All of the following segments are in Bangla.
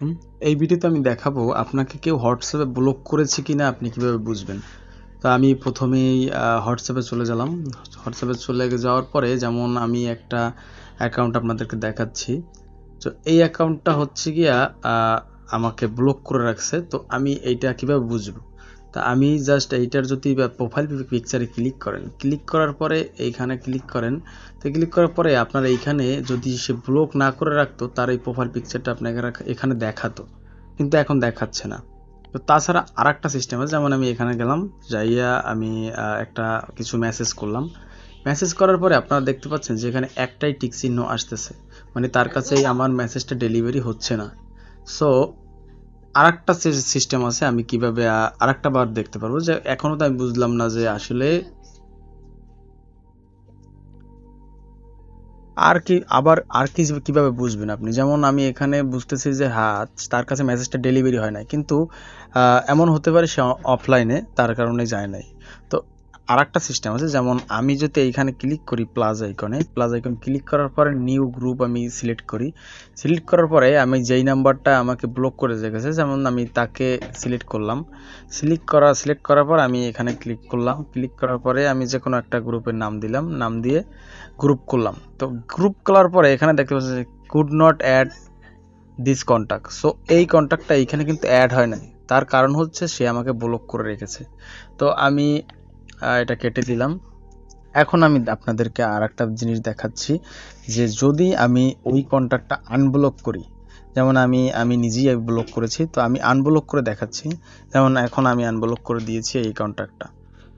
হুম, এই ভিডিওতে আমি দেখাবো আপনাকে কেউ হোয়াটসঅ্যাপে ব্লক করেছে কি না আপনি কীভাবে বুঝবেন। তো আমি প্রথমেই হোয়াটসঅ্যাপে চলে গেলাম। হোয়াটসঅ্যাপে চলে যাওয়ার পরে যেমন আমি একটা অ্যাকাউন্ট আপনাদেরকে দেখাচ্ছি। তো এই অ্যাকাউন্টটা হচ্ছে গিয়া আমাকে ব্লক করে রাখছে। তো আমি এইটা কীভাবে বুঝব? তা আমি জাস্ট এইটার যদি প্রোফাইল পিকচারে ক্লিক করেন ক্লিক করার পরে এইখানে ক্লিক করেন, তো ক্লিক করার পরে আপনার এইখানে যদি সে ব্লক না করে রাখতো, তার এই প্রোফাইল পিকচারটা আপনাকে এখানে দেখাতো, কিন্তু এখন দেখাচ্ছে না। তো তাছাড়া আর একটা সিস্টেম আছে, যেমন আমি এখানে গেলাম, যাইয়া আমি একটা কিছু মেসেজ করলাম। মেসেজ করার পরে আপনারা দেখতে পাচ্ছেন যে এখানে একটাই টিক চিহ্ন আসতেছে মানে তার কাছেই আমার মেসেজটা ডেলিভারি হচ্ছে না। সো আরেকটা সিস্টেম আছে, আমি কীভাবে আরেকটা বার দেখতে পারব যে এখনও তো আমি বুঝলাম না যে আসলে আর কি, আবার আর কি কীভাবে বুঝবেন আপনি? যেমন আমি এখানে বুঝতেছি যে হ্যাঁ তার কাছে মেসেজটা ডেলিভারি হয় নাই। কিন্তু এমন হতে পারে সে অফলাইনে তার কারণে যায় নাই। তো আর একটা সিস্টেম আছে, যেমন আমি যদি এইখানে ক্লিক করি প্লাস আইকনে প্লাস আইকন ক্লিক করার পরে নিউ গ্রুপ আমি সিলেক্ট করি। সিলেক্ট করার পরে আমি যেই নাম্বারটা আমাকে ব্লক করে রেখেছে, যেমন আমি তাকে সিলেক্ট করলাম। সিলেক্ট করা সিলেক্ট করার পর আমি এখানে ক্লিক করলাম। ক্লিক করার পরে আমি যে কোনো একটা গ্রুপের নাম দিলাম, নাম দিয়ে গ্রুপ করলাম। তো গ্রুপ করার পরে এখানে দেখতে পাচ্ছি যে could not add this contact so এই কন্ট্যাক্টটা এইখানে কিন্তু অ্যাড হয় নাই। তার কারণ হচ্ছে সে আমাকে ব্লক করে রেখেছে। তো আমি এটা কেটে দিলাম। এখন আমি আপনাদেরকে আর একটা জিনিস দেখাচ্ছি যে যদি আমি ওই কন্ট্যাক্টটা আনব্লক করি, যেমন আমি আমি নিজেই ব্লক করেছি, তো আমি আনব্লক করে দেখাচ্ছি, যেমন এখন আমি আনব্লক করে দিয়েছি এই কন্ট্যাক্টটা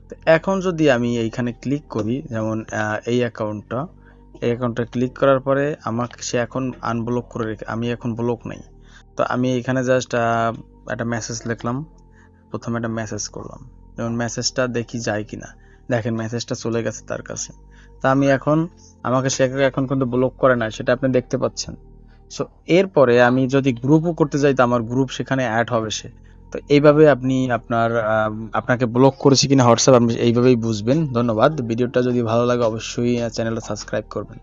তো এখন যদি আমি এইখানে ক্লিক করি, যেমন এই অ্যাকাউন্টটা এই অ্যাকাউন্টটা ক্লিক করার পরে আমাকে সে এখন আনব্লক করে রেখে, আমি এখন ব্লক নেই। তো আমি এখানে জাস্ট একটা মেসেজ লিখলাম, প্রথমে একটা মেসেজ করলাম। যেমন মেসেজটা দেখি যায় কিনা। দেখেন মেসেজটা চলে গেছে তার কাছে। তা আমি এখন, আমাকে সে এখন কিন্তু ব্লক করে না সেটা আপনি দেখতে পাচ্ছেন। সো এরপরে আমি যদি গ্রুপও করতে যাই, তো আমার গ্রুপ সেখানে অ্যাড হবে সে। তো এইভাবে আপনি আপনার আপনাকে ব্লক করেছে কিনা হোয়াটসঅ্যাপ আপনি এইভাবেই বুঝবেন। ধন্যবাদ। ভিডিওটা যদি ভালো লাগে, অবশ্যই চ্যানেলটা সাবস্ক্রাইব করবেন।